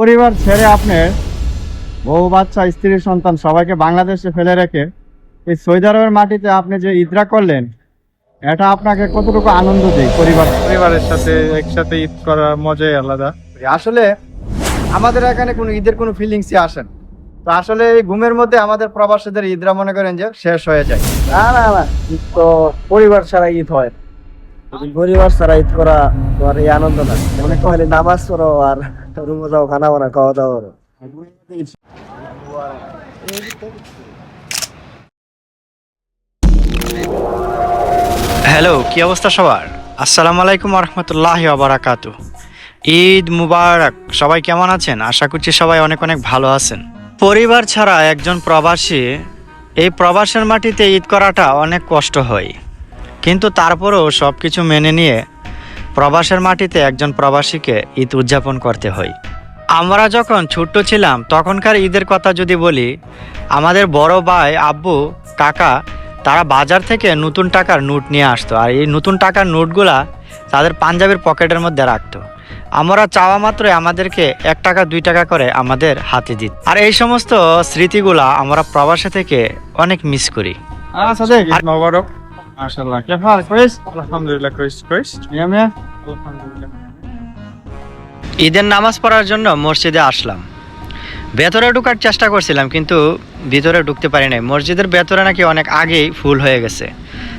পরিবার ছেড়ে আপনি বউ বাচ্চা স্ত্রী সন্তান সবাইকে বাংলাদেশে ফেলে রেখে এই সৌদি আরবের মাটিতে আপনি যে ইদরা করলেন এটা আপনাকে কতটুকু আনন্দ দেয় পরিবার? পরিবারের সাথে একসাথে ঈদ করার মজাই আলাদা। আসলে আমাদের এখানে কোনো ঈদের কোনো ফিলিংসই আসেন তো আসলে এই ঘুমের মধ্যে আমাদের প্রবাসীদের ঈদরা মনে করেন যে শেষ হয়ে যায়। না না না ঈদ তো পরিবার ছাড়া ঈদ হয় পরিবার ঈদ করা তো আর এই আনন্দ না, মনে কহলে নামাজ পড়ো আর রুমে যাও, খানা বানা, খাওয়া দাওয়া করো। হ্যালো, কি অবস্থা সবার? আসসালামু আলাইকুম রহমতুল্লাহ আবরাকাত ঈদ মুবারক, সবাই কেমন আছেন? আশা করছি সবাই অনেক অনেক ভালো আছেন। পরিবার ছাড়া একজন প্রবাসী, এই প্রবাসের মাটিতে ঈদ করাটা অনেক কষ্ট হয়। কিন্তু তারপরেও সব কিছু মেনে নিয়ে প্রবাসের মাটিতে একজন প্রবাসীকে ঈদ উদযাপন করতে হয়। আমরা যখন ছোট্ট ছিলাম তখনকার ঈদের কথা যদি বলি আমাদের বড় ভাই আব্বু কাকা তারা বাজার থেকে নতুন টাকার নোট নিয়ে আসতো। আর এই নতুন টাকার নোটগুলা তাদের পাঞ্জাবের পকেটের মধ্যে রাখতো। আমরা চাওয়া মাত্রই আমাদেরকে এক টাকা দুই টাকা করে আমাদের হাতে দিত। আর এই সমস্ত স্মৃতিগুলা আমরা প্রবাসে থেকে অনেক মিস করি। আচ্ছা দেখ ঈদ মোবারক মাশাআল্লাহ কে ফাল কইস আলহামদুলিল্লাহ কইস কইস মিয়া মিয়া আলহামদুলিল্লাহ ঈদের নামাজ পড়ার জন্য মসজিদে আসলাম ভেতরে ঢোকার চেষ্টা করছিলাম কিন্তু ভিতরে ঢুকতে পারি নাই মসজিদের ভেতরে নাকি অনেক আগেই ফুল হয়ে গেছে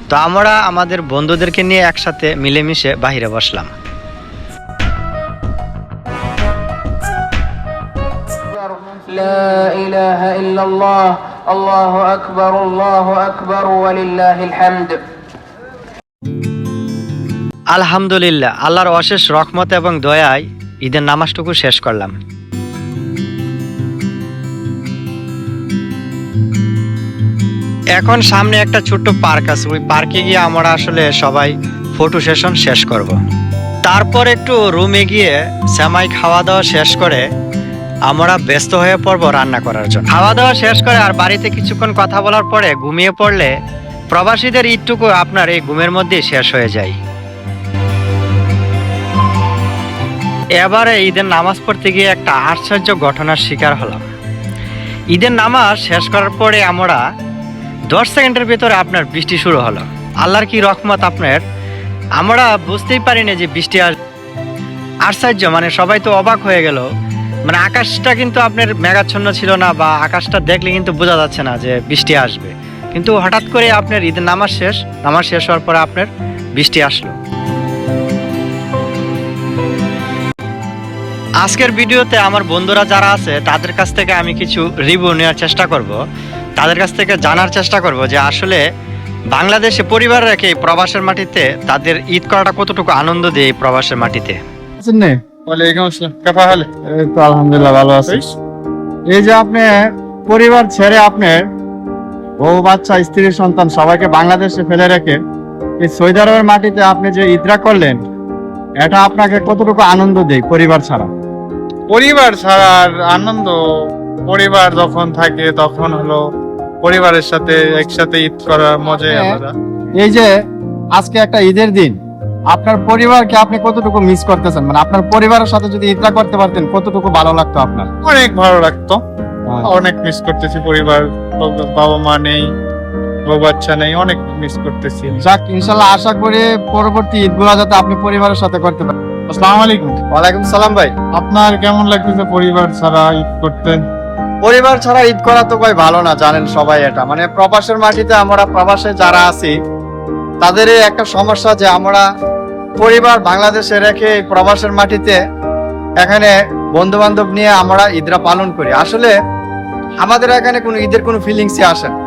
তো আমরা আমাদের বন্ধুদেরকে নিয়ে একসাথে মিলেমিশে বাহিরে বসলাম لا إله إلا الله الله أكبر الله أكبر ولله الحمد আলহামদুলিল্লাহ আল্লাহর অশেষ রহমত এবং দয়ায় ঈদের নামাজটুকু শেষ করলাম এখন সামনে একটা ছোট্ট পার্ক আছে ওই পার্কে গিয়ে আমরা আসলে সবাই ফটো সেশন শেষ করব। তারপর একটু রুমে গিয়ে সেমাই খাওয়া দাওয়া শেষ করে আমরা ব্যস্ত হয়ে পড়ব রান্না করার জন্য। খাওয়া দাওয়া শেষ করে আর বাড়িতে কিছুক্ষণ কথা বলার পরে ঘুমিয়ে পড়লে প্রবাসীদের ঈদটুকু আপনার এই ঘুমের মধ্যেই শেষ হয়ে যায়। এবারে ঈদের নামাজ পড়তে গিয়ে একটা আশ্চর্য ঘটনার শিকার হলাম। ঈদের নামাজ শেষ করার পরে আমরা দশ সেকেন্ডের ভিতরে আপনার বৃষ্টি শুরু হলো। আল্লাহর কি রকমত আপনার? আমরা বুঝতেই পারিনি যে বৃষ্টি আশ্চর্য মানে সবাই তো অবাক হয়ে গেল মানে আকাশটা কিন্তু আপনার মেঘাচ্ছন্ন ছিল না বা আকাশটা দেখলে কিন্তু বোঝা যাচ্ছে না যে বৃষ্টি আসবে। কিন্তু হঠাৎ করে আপনার ঈদের নামাজ শেষ নামাজ শেষ হওয়ার পরে আপনার বৃষ্টি আসলো। আজকের ভিডিওতে আমার বন্ধুরা যারা আছে, তাদের কাছ থেকে আমি কিছু রিভিউ নেওয়ার চেষ্টা করব। তাদের কাছ থেকে জানার চেষ্টা করব যে আসলে বাংলাদেশে পরিবার রেখে প্রবাসের মাটিতে তাদের ঈদ করাটা কতটুকু আনন্দ দেয় এই প্রবাসের মাটিতে? ওয়ালাইকুম আসসালাম। কেফা হালে এই তো আলহামদুলিল্লাহ ভালো আছি। এই। যে আপনি পরিবার ছেড়ে আপনি বউ বাচ্চা স্ত্রী সন্তান সবাইকে বাংলাদেশে ফেলে রেখে এই সৌদি আরবের মাটিতে আপনি যে ইদরা করলেন এটা আপনাকে কতটুকু আনন্দ দেয় পরিবার ছাড়া? পরিবার ছাড়ার আনন্দ পরিবার যখন থাকে তখন হলো পরিবারের সাথে একসাথে ঈদ করার মজাই হ্যাঁ। আলাদা। এই যে আজকে একটা ঈদের দিন আপনার পরিবারকে আপনি কতটুকু মিস করতেছেন? মানে আপনার পরিবারের সাথে যদি ইদরা করতে পারতেন কতটুকু ভালো লাগতো আপনার? অনেক ভালো লাগতো। অনেক মিস করতেছি পরিবার। বাবা মা নেই বউ বাচ্চা নেই অনেক মিস করতেছি। যাক ইনশাল্লাহ আশা করি পরবর্তী ঈদগুলো যাতে আপনি পরিবারের সাথে করতে পারেন। আসসালামু আলাইকুম। ওয়ালাইকুম সালাম ভাই। আপনার কেমন লাগতেছে পরিবার ছাড়া ঈদ করতে? পরিবার ছাড়া ঈদ করা তো ভাই ভালো না জানেন সবাই এটা। মানে প্রবাসের মাটিতে আমরা প্রবাসে যারা আছি তাদের একটা সমস্যা যে আমরা পরিবার বাংলাদেশে রেখে এই প্রবাসের মাটিতে এখানে বন্ধু বান্ধব নিয়ে আমরা ঈদরা পালন করি। আসলে আমাদের এখানে কোনো ঈদের কোনো ফিলিংসই আসে না।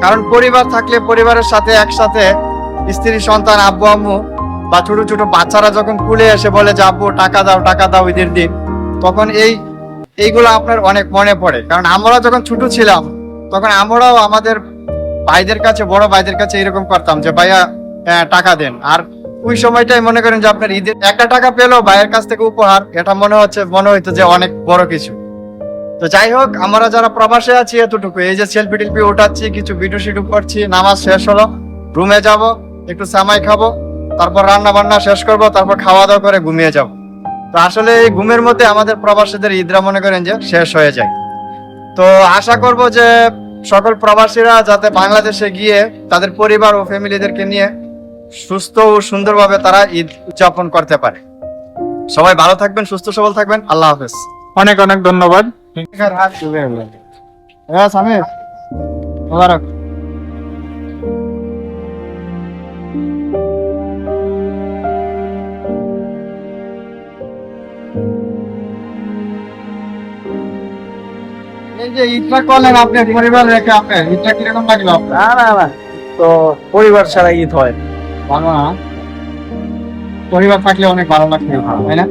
কারণ পরিবার থাকলে পরিবারের সাথে একসাথে স্ত্রী সন্তান আব্বু আম্মু বা ছোট ছোট বাচ্চারা যখন কুলে এসে বলে যে আব্বু টাকা দাও টাকা দাও ঈদের দিন তখন এই এইগুলো আপনার অনেক মনে পড়ে। কারণ আমরা যখন ছোট ছিলাম তখন আমরাও আমাদের ভাইদের কাছে বড় ভাইদের কাছে এরকম করতাম যে ভাইয়া আহ, টাকা দেন। আর ওই সময়টাই মনে করেন যে আপনার ঈদের একটা টাকা পেল ভাইয়ের কাছ থেকে উপহার, এটা মনে হচ্ছে, মনে হইতো যে অনেক বড় কিছু। তো যাই হোক, আমরা যারা প্রবাসে আছি এতটুকু। এই যে সেলফি টেলফি উঠাচ্ছি, কিছু ভিডিও শিডিও করছি, নামাজ শেষ হলো রুমে যাব, একটু সামাই খাব, তারপর রান্না বান্না শেষ করব, তারপর খাওয়া দাওয়া করে ঘুমিয়ে যাব। তো আসলে এই ঘুমের মধ্যে আমাদের প্রবাসীদের ঈদরা মনে করেন যে শেষ হয়ে যায়। তো আশা করব যে সকল প্রবাসীরা যাতে বাংলাদেশে গিয়ে তাদের পরিবার ও ফ্যামিলিদেরকে নিয়ে সুস্থ ও সুন্দরভাবে তারা ঈদ উদযাপন করতে পারে। সবাই ভালো থাকবেন সুস্থ সবল থাকবেন। আল্লাহ হাফেজ। অনেক অনেক ধন্যবাদ। হ্যাঁ সামির। মোবারক। এই যে ঈদটা করলেন আপনার পরিবার রেখে ঈদটা কীরকম লাগল আপনার? না না না। তো পরিবার ছাড়া ঈদ হয় ভালো না পরিবার থাকলে অনেক ভালো লাগবে তাই না?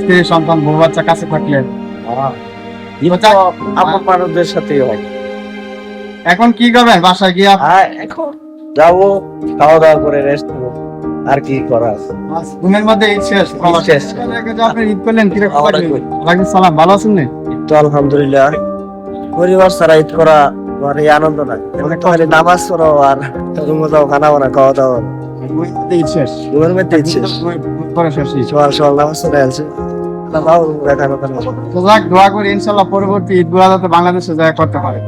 স্ত্রী সন্তান বউ বাচ্চা কাছে থাকলে। ঈদ তো আপন মানুষদের সাথেই হয়। এখন কি করবেন বাসায় গিয়ে হ্যাঁ এখন যাব খাওয়া দাওয়া করে রেস্ট করব আর কি করা ঘুমের মধ্যে ঈদ শেষ শেষ। আপনি ঈদ করলেন। ওয়ালাইকুম সালাম ভালো আছেন না? তো আলহামদুলিল্লাহ। পরিবার ছাড়া ঈদ করা এই আনন্দ মানে তাহলে নামাজ পড়ো আর রুমে যাও খানা বানা খাওয়া দাওয়া দোয়া করি ইনশাল্লাহ পরবর্তী ঈদগুলা যাতে বাংলাদেশে যায় করতে পারে।